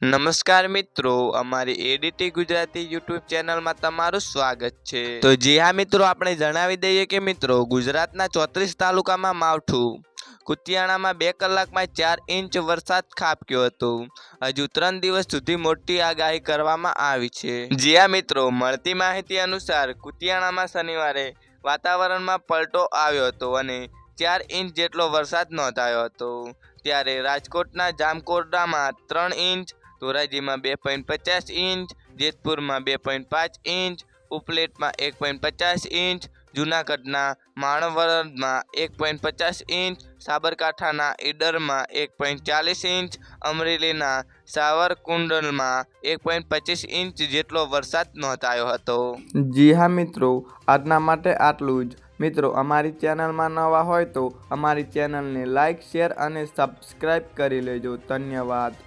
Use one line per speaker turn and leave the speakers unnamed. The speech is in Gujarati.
નમસ્કાર મિત્રો, અમારી એડીટી ગુજરાતી યુટ્યુબ ચેનલમાં તમારું સ્વાગત છે. તો જી હા મિત્રો, આપણે જણાવી દઈએ કે મિત્રો, ગુજરાતના ચોત્રીસ તાલુકામાં માવઠું. કુતિયાણામાં બે કલાકમાં ચાર ઇંચ વરસાદ ખાબક્યો હતો. હજુ ત્રણ દિવસ સુધી મોટી આગાહી કરવામાં આવી છે. જી હા મિત્રો, મળતી માહિતી અનુસાર કુતિયાણામાં શનિવારે વાતાવરણમાં પલટો આવ્યો હતો અને ચાર ઇંચ જેટલો વરસાદ નોંધાયો હતો. ત્યારે રાજકોટના જામકોરડામાં ત્રણ ઇંચ ધોરાજીમાં બે પોઈન્ટ પચાસ ઇંચ, જેતપુરમાં બે પોઈન્ટ પાંચ ઇંચ, ઉપલેટમાં એક પોઈન્ટ પચાસ ઇંચ, જૂનાગઢના માણવરમાં એક પોઈન્ટ પચાસ ઇંચ, સાબરકાંઠાના ઈડરમાં એક પોઈન્ટ ચાલીસ ઇંચ, અમરેલીના સાવરકુંડલમાં એક પોઈન્ટ પચીસ ઇંચ જેટલો વરસાદ નોંધાયો હતો.
જી હા મિત્રો, આજના માટે આટલું જ. મિત્રો, અમારી ચેનલમાં નવા હોય તો અમારી ચેનલને લાઇક શેર અને સબસ્ક્રાઈબ કરી લેજો. ધન્યવાદ.